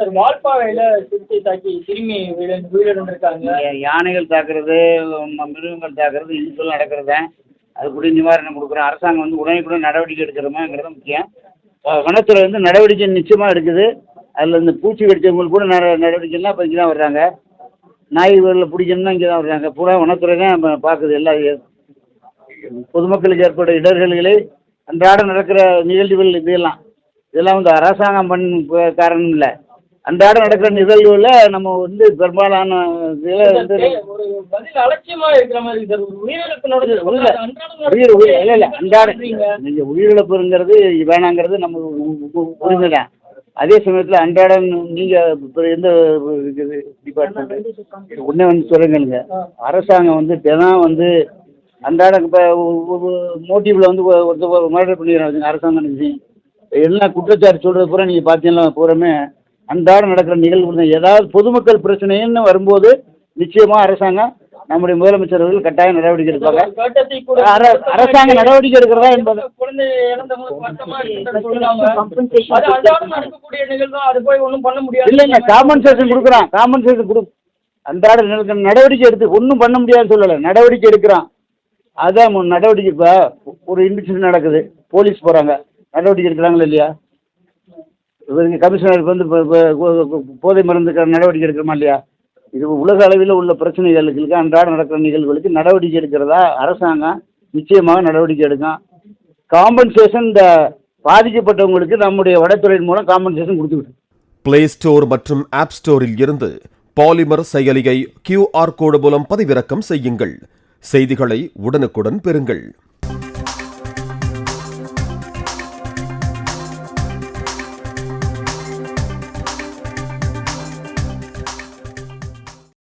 Sir வால்பாறையில சிறுத்தை தாக்கி சிறுமி வீடு வீடிருந்திருக்காங்க யானைகள் தாக்குறது மிருகங்கள் தாக்குறது இந்துக்கள் நடக்கிறது அதுக்குரிய நிவாரணம் கொடுக்குறோம் அரசாங்கம் வந்து உடனுக்குடன் நடவடிக்கை எடுக்கிறோமாங்கிறது முக்கியம். வனத்துறை வந்து நடவடிக்கை நிச்சயமாக எடுக்குது. அதில் இந்த பூச்சி கடிச்சவங்களுக்கு கூட நட நடவடிக்கைலாம் இப்போ இங்கே தான் வர்றாங்க நாய்களில் பிடிக்கணும்னா இங்கே தான் வர்றாங்க. பூரா வனத்துறை தான் இப்போ பார்க்குது எல்லா பொதுமக்களுக்கு ஏற்பட்ட இடர்களை அன்றாடம் நடக்கிற நிகழ்வுகள் இதெல்லாம். இதெல்லாம் வந்து அரசாங்கம் பண்ண காரணம் இல்லை. அன்றாடம் நடக்கிற நிகழ்வுகளில் நம்ம வந்து பெரும்பாலான இதில் வந்து ஒரு பதில் அலட்சியமா இருக்கிற மாதிரி உயிர் உயிர் இல்லை இல்லை அன்றாட. நீங்கள் உயிரிழப்புங்கிறது வேணாங்கிறது நம்ம உரிமை தான் அதே சமயத்தில் அன்றாடம் நீங்கள் எந்த டிபார்ட்மெண்ட் ஒன்றே வந்து சொல்லுங்க அரசாங்கம் வந்து தினம் வந்து அன்றாடம் இப்போ மோட்டிவில் வந்து ஒரு- ஒருத்தர் மர்டர் பண்ணிடுறாங்க அரசாங்கம் நினைச்சு எல்லா குற்றச்சாட்டு சொல்கிறது பூரா நீங்கள் பார்த்தீங்கன்னா பூராமே? அன்றாடம் நடக்கிற நிகழ்வு தான் ஏதாவது பொதுமக்கள் பிரச்சனைன்னு வரும்போது நிச்சயமாக அரசாங்கம் நம்முடைய முதலமைச்சர் அவர்கள் கட்டாயம் நடவடிக்கை எடுப்பாங்க. அரசாங்க நடவடிக்கை எடுக்கிறதா என்பது இல்லைங்க காம்பன்சேஷன் கொடுக்குறான். காம்பன்சேஷன் கொடு அன்றாட நடவடிக்கை எடுத்து ஒன்றும் பண்ண முடியாதுன்னு சொல்லலை. நடவடிக்கை எடுக்கிறான். அதான் நடவடிக்கை இப்போ ஒரு இன்சிடென்ட் நடக்குது. போலீஸ் போகிறாங்க நடவடிக்கை எடுக்கிறாங்களா இல்லையா? இவருக்கு கமிஷனருக்கு வந்து இப்போ- போதை மருந்துக்கான நடவடிக்கை எடுக்கிறோமா இல்லையா? இது உலக அளவில் உள்ள பிரச்சனைகளுக்கு அன்றாட நடக்கிற நிகழ்வுகளுக்கு நடவடிக்கை எடுக்கிறதா? அரசாங்கம் நிச்சயமாக நடவடிக்கை எடுக்கும். காம்பன்சேஷன் இந்த பாதிக்கப்பட்டவங்களுக்கு நம்முடைய வடத்துறையின் மூலம் காம்பன்சேஷன் கொடுத்துக்கிட்டு பிளே ஸ்டோர் மற்றும் ஆப் ஸ்டோரில் இருந்து பாலிமர் செயலியை கியூஆர் கோடு மூலம் பதிவிறக்கம் செய்யுங்கள். செய்திகளை உடனுக்குடன் பெறுங்கள்.